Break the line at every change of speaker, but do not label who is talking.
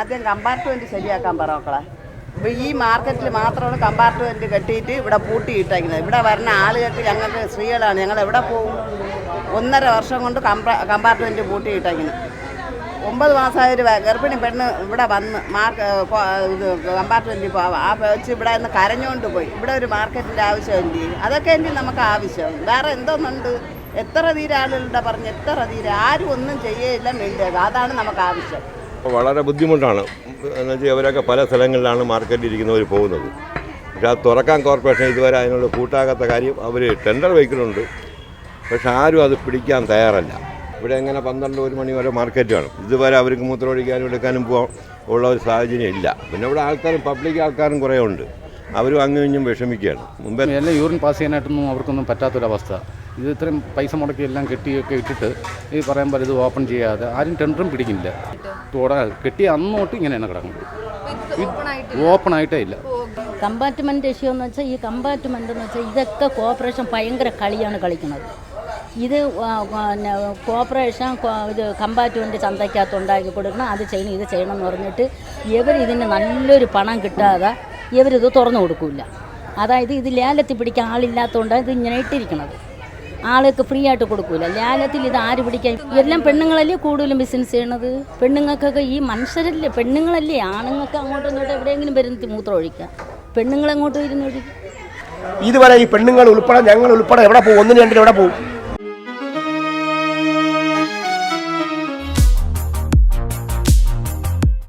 ആരെങ്കിലും കമ്പാർട്ട്മെന്റ് ശരിയാക്കാൻ പറ മക്കളെ. ഇപ്പൊ ഈ മാർക്കറ്റിൽ മാത്രമാണ് കമ്പാർട്ട്മെന്റ് കെട്ടിയിട്ട് ഇവിടെ പൂട്ടിയിട്ടേക്കുന്നത് ഇവിടെ വരുന്ന ആളുകൾക്ക് ഞങ്ങൾക്ക് സ്ത്രീകളാണ്. ഞങ്ങൾ എവിടെ പോകും? ഒന്നര വർഷം കൊണ്ട് കമ്പാ കമ്പാർട്ട്മെന്റ് പൂട്ടിയിട്ടേക്കുന്നത് ഒമ്പത് മാസമായ ഒരു ഗർഭിണി പെണ്ണ് ഇവിടെ വന്ന് മാർക്ക് ഇത് കമ്പാർട്ട്മെന്റിൽ പോവാം. ആ വെച്ച് ഇവിടെ നിന്ന് കരഞ്ഞുകൊണ്ട് പോയി. ഇവിടെ ഒരു മാർക്കറ്റിന്റെ ആവശ്യമില്ലേ. അതൊക്കെ എന്റെ നമുക്ക് ആവശ്യം. വേറെ എന്തോന്നുണ്ട്? എത്ര തീരെ ആളുകളുടെ പറഞ്ഞ് എത്ര തീരെ ആരും ഒന്നും ചെയ്യേയില്ല മിണ്ടുക അതാണ് നമുക്ക് ആവശ്യം.
അപ്പോൾ വളരെ ബുദ്ധിമുട്ടാണ്. എന്ന് വെച്ചാൽ അവരൊക്കെ പല സ്ഥലങ്ങളിലാണ് മാർക്കറ്റിൽ ഇരിക്കുന്നവർ പോകുന്നത്. പക്ഷേ അത് തുറക്കാൻ കോർപ്പറേഷൻ ഇതുവരെ അതിനുള്ള കൂട്ടാകാത്ത കാര്യം അവർ ടെൻഡർ വയ്ക്കുന്നുണ്ട് പക്ഷെ ആരും അത് പിടിക്കാൻ തയ്യാറല്ല. ഇവിടെ എങ്ങനെ പന്ത്രണ്ട് ഒരു മണി വരെ മാർക്കറ്റ് കാണും ഇതുവരെ അവർക്ക് മൂത്രമൊഴിക്കാനും എടുക്കാനും പോകാൻ ഉള്ള ഒരു സാഹചര്യം ഇല്ല. പിന്നെ ഇവിടെ ആൾക്കാരും പബ്ലിക് ആൾക്കാരും കുറേ ഉണ്ട്. അവരും അങ്ങും ഇഞ്ഞും വിഷമിക്കുകയാണ്. മുമ്പേ
എല്ലാം യൂറിൻ പാസ് ചെയ്യാനായിട്ടൊന്നും അവർക്കൊന്നും പറ്റാത്തൊരവസ്ഥ. ഇത് ഇത്രയും പൈസ മുടക്കി എല്ലാം കെട്ടിയൊക്കെ ഇട്ടിട്ട് ഈ പറയാൻ പോലെ ഇത് ഓപ്പൺ ചെയ്യാതെ ആരും ടെൻഡറും പിടിക്കുന്നില്ല. തുട കിട്ടി അന്നോട്ട് ഇങ്ങനെയാണ് കിടക്കുന്നത്. ഓപ്പൺ ആയിട്ടേ ഇല്ല.
കമ്പാർട്ട്മെന്റ് ഇഷ്യൂ എന്ന് വെച്ചാൽ ഈ കമ്പാർട്ട്മെന്റ് എന്ന് വെച്ചാൽ ഇതൊക്കെ കോപ്പറേഷൻ ഭയങ്കര കളിയാണ് കളിക്കുന്നത്. ഇത് പിന്നെ കോപ്പറേഷൻ ഇത് കമ്പാർട്ട്മെന്റ് ചന്തയ്ക്കകത്ത് ഉണ്ടാക്കി കൊടുക്കണം അത് ചെയ്യണം ഇത് ചെയ്യണം എന്ന് പറഞ്ഞിട്ട് ഇവർ ഇതിന് നല്ലൊരു പണം കിട്ടാതെ ഇവരിത് തുറന്നു കൊടുക്കില്ല അതായത് ഇത് ലേലത്തിൽ പിടിക്കാൻ ആളില്ലാത്തതുകൊണ്ടാണ് ഇത് ഇങ്ങനെ ഇട്ടിരിക്കുന്നത് ആൾക്ക് ഫ്രീ ആയിട്ട് കൊടുക്കൂല. ലാലത്തിൽ ഇത് ആര് പിടിക്കാൻ? എല്ലാം പെണ്ണുങ്ങളല്ലേ കൂടുതലും ബിസിനസ് ചെയ്യണത്? പെണ്ണുങ്ങൾക്കൊക്കെ ഈ മനുഷ്യരല്ലേ? പെണ്ണുങ്ങളല്ലേ? ആണുങ്ങൾക്ക് അങ്ങോട്ടും ഇങ്ങോട്ടും എവിടെയെങ്കിലും വരുന്ന മൂത്രം ഒഴിക്കാം പെണ്ണുങ്ങൾ അങ്ങോട്ടും ഇരുന്ന് ഒഴിക്കും
ഇതുവരെ ഈ പെണ്ണുങ്ങൾ ഉൾപ്പെടെ ഞങ്ങൾ ഉൾപ്പെടെ എവിടെ പോകും? ഒന്നിന് രണ്ടിന് എവിടെ പോകും?